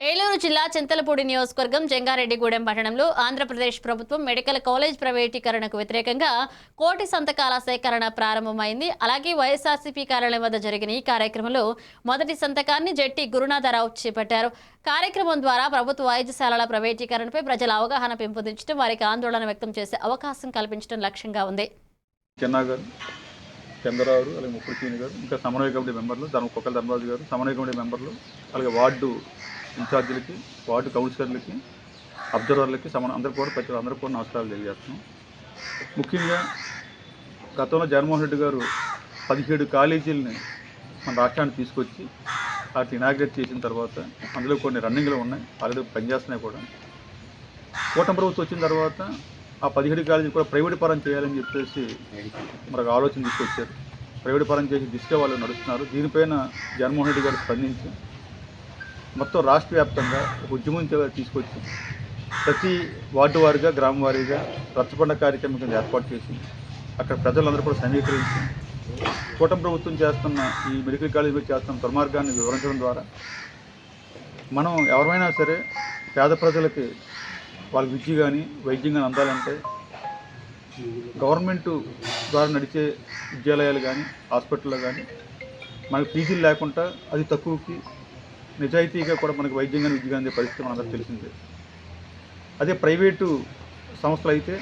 ఏలూరు జిల్లా చింతలపూడి నియోజకవర్గం జంగారెడ్డిగూడెం పట్టణంలో ఆంధ్రప్రదేశ్ ప్రభుత్వం మెడికల్ కాలేజ్ ప్రైవేటీకరణకు వ్యతిరేకంగా కోటి సంతకాల సేకరణ ప్రారంభమైంది. అలాగే వైఎస్ఆర్సీపీ కార్యాలయం వద్ద జరిగిన ఈ కార్యక్రమంలో మొదటి సంతకాన్ని జట్టి గురునాథరావు చేపట్టారు. కార్యక్రమం ద్వారా ప్రభుత్వ వైద్యశాలల ప్రైవేటీకరణపై ప్రజల అవగాహన పెంపొందించడం వారికి ఆందోళన వ్యక్తం చేసే అవకాశం కల్పించడం లక్ష్యంగా ఉంది. చంద్రరావు అలాగే ముప్పుడు సీని గారు ఇంకా సమన్వయ కమిటీ మెంబర్లు దాని కుక్కల ధర్మరాజు గారు సమన్వయ కమిటీ మెంబర్లు అలాగే వార్డు ఇన్ఛార్జీలకి వార్డు కౌన్సిలర్లకి అబ్జర్వర్లకి సమానం అందరూ కూడా ప్రతి అందరూ కూడా నమస్కారాలు తెలియజేస్తున్నాం. ముఖ్యంగా గతంలో జగన్మోహన్ రెడ్డి గారు పదిహేడు కాలేజీలని మన రాష్ట్రానికి తీసుకొచ్చి వాటిని ఇనాగ్రేట్ చేసిన తర్వాత అందులో కొన్ని రన్నింగ్లో ఉన్నాయి ఆల్రెడీ పనిచేస్తున్నాయి కూడా. కూటమి ప్రభుత్వం వచ్చిన తర్వాత ఆ పదిహేడు కాలేజీ కూడా ప్రైవేట్ పరం చేయాలని చెప్పేసి మనకు ఆలోచన తీసుకొచ్చారు. ప్రైవేట్ పరం చేసి దిశగా వాళ్ళు నడుస్తున్నారు. దీనిపైన జగన్మోహన్ రెడ్డి గారు స్పందించి మొత్తం రాష్ట్ర వ్యాప్తంగా ఒక ఉద్యమం తీసుకొచ్చి ప్రతి వార్డు వారీగా గ్రామ వారీగా రచ్చబండ కార్యక్రమం కింద ఏర్పాటు చేసి అక్కడ ప్రజలందరూ కూడా సమీకరించి కూటమి ప్రభుత్వం చేస్తున్న ఈ మెడికల్ కాలేజ్ మీద చేస్తున్న దుర్మార్గాన్ని వివరించడం ద్వారా మనం ఎవరైనా సరే పేద ప్రజలకి వాళ్ళ విద్య కానీ వైద్యం కానీ అందాలంటే గవర్నమెంట్ ద్వారా నడిచే విద్యాలయాలు కానీ హాస్పిటల్లో కానీ మనకి ఫీజులు లేకుండా అది తక్కువకి నిజాయితీగా కూడా మనకు వైద్యం కానీ విద్య కానీ అందే పరిస్థితి మనందరికీ తెలిసిందే. అదే ప్రైవేటు సంస్థలు అయితే